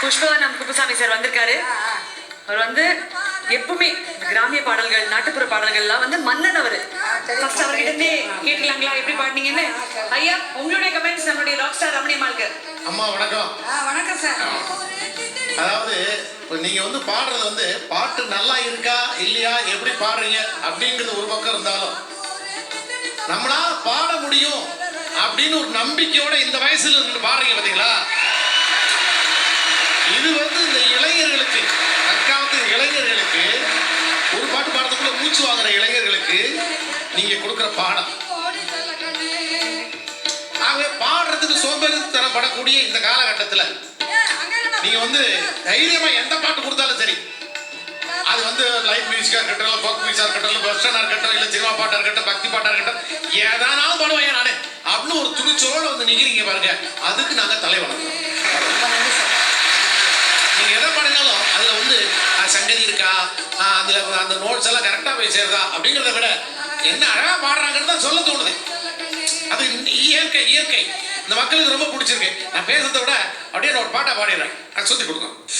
Pushpavanam Kuppusamy sir வந்திருக்காரு. அவர் வந்து எப்பவுமே கிராமிய பாடல்கள் நாட்டுப்புற பாடல்கள்லாம் வந்து மன்னன் அவரு. ஃபர்ஸ்ட் அவர்கிட்ட கேட்கலாங்களா? எப்படி பாடுனீங்கன்னு? ஐயா உங்களுடைய கமெண்ட்ஸ் நம்மளுடைய ராக் ஸ்டார் ரமணியம்மாளுக்கு அம்மா வணக்கம். வணக்கம் சார். அதாவது இப்போ நீங்க வந்து பாடுறது வந்து பாட்டு நல்லா இருக்கா இல்லையா எப்படி பாடுறீங்க அப்படிங்கிறது ஒரு பக்கம் இருந்தாலும் நம்மளால பாட முடியும் அப்படின்னு ஒரு நம்பிக்கையோட இந்த வயசுல இருந்து பாடுறீங்க பாத்தீங்களா? கொடுக்குற பாடம். ஆகவே பாடுறதுக்கு சோம்பேறித்தனப்படக்கூடிய இந்த காலகட்டத்துல நீங்க வந்து தைரியமா எந்த பாட்டு கொடுத்தாலும் சரி. அது வந்து லைட் மியூசிக்கா இருக்கட்டும் இல்லை ஃபோக் மியூசிக்கா இருக்கட்டும் இல்லை வெஸ்டர்னா இருக்கட்டும் இல்லை சினிமா பாட்டா இருக்கட்டும் பக்தி பாட்டா இருக்கட்டும் ஏதானாலும் பாடுவேன் நானு. அப்படின்னு ஒரு துணிச்சோட வந்து நிக்கிறீங்க பாருங்க. அதுக்கு நாங்க தலை நீங்க எதை பாடினாலும் அதுல வந்து சங்கதி இருக்கா? அதுல அந்த நோட்ஸ் எல்லாம் கரெக்டா போய் சேருதா? அப்படிங்கிறத விட என்ன அழகா பாடுறாங்கன்னு தான் சொல்ல தோணுது. அது இயற்கை இயற்கை. இந்த மக்களுக்கு ரொம்ப பிடிச்சிருக்கு. நான் பேசுறதை விட அப்படியே ஒரு பாட்டை பாடிடுறேன். நான் சுத்தி கொடுக்கணும்.